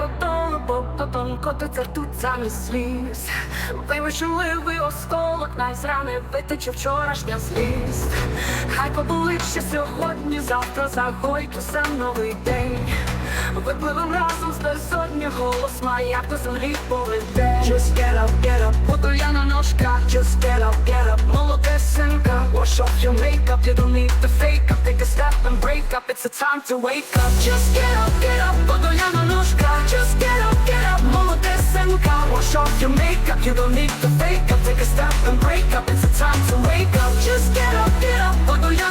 додому, бо потом котиться ртуть замість сліз. Вивишеливий осколок, найзрани витече вчорашня злість. Хай побулить ще сьогодні, завтра загойки за новий день. Випливем разом з безодні голос маяк до землі поведе. Just get up, get up, буду я на ножках. Just get up, get up, молодесенька Wash off your makeup, you don't need to fake up. Take a step and break up, it's a time to wake up. Just get up, get up, Wash off your makeup, you don't need to fake up. Take a step and break up, it's a time to wake up. Just get up, get up,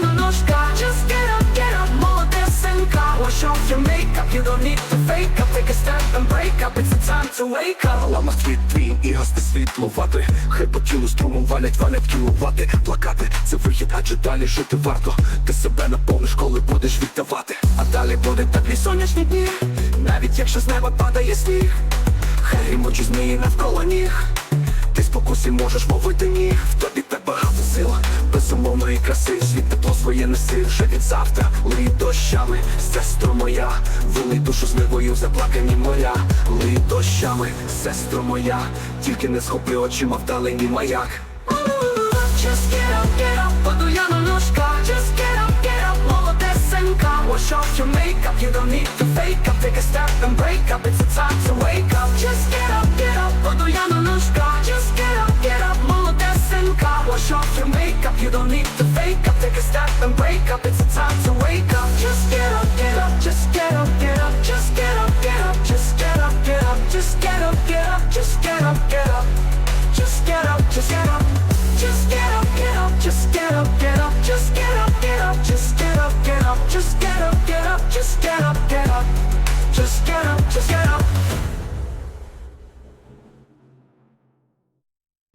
на ножках Just get up, get up, молодесенька Wash off your makeup, you don't need to fake up. Take a step and break up, it's a time to wake up. Лама світ твій і гасти світлувати. Хай по тілу струмом валять, валять кіловати Плакати це вихід, адже далі жити варто. Ти себе наповниш, коли будеш віддавати. А далі буде теплі сонячні дні. Навіть якщо з неба падає сніг Хай грімучі змії навколо ніг. Ти спокусі можеш мовити ні. В тобі так багато сил. Безумовної краси. Світ тепло своє неси. Вже від завтра Лий дощами, сестро моя Вилий душу з нивою в заплакані моря. Лий дощами, сестро моя. Тільки не схопи очима вдалині маяк. Just get up, get up, буду я на ножках. Just get up, get up, молодесенька. Wash off your makeup, you don't need to fake up. Take a step and break up, it's your makeup, you don't need to fake up Take a step and break up, it's a time to wake up Just get up, get up, just get up, get up Just get up, get up, just get up, get up Just get up, get up, just get up, get up Just get up, just get up just get up, get up, just get up, get up, just get up, get up, just get up, get up, just get up, get up, just get up, get up, just get up, just get up.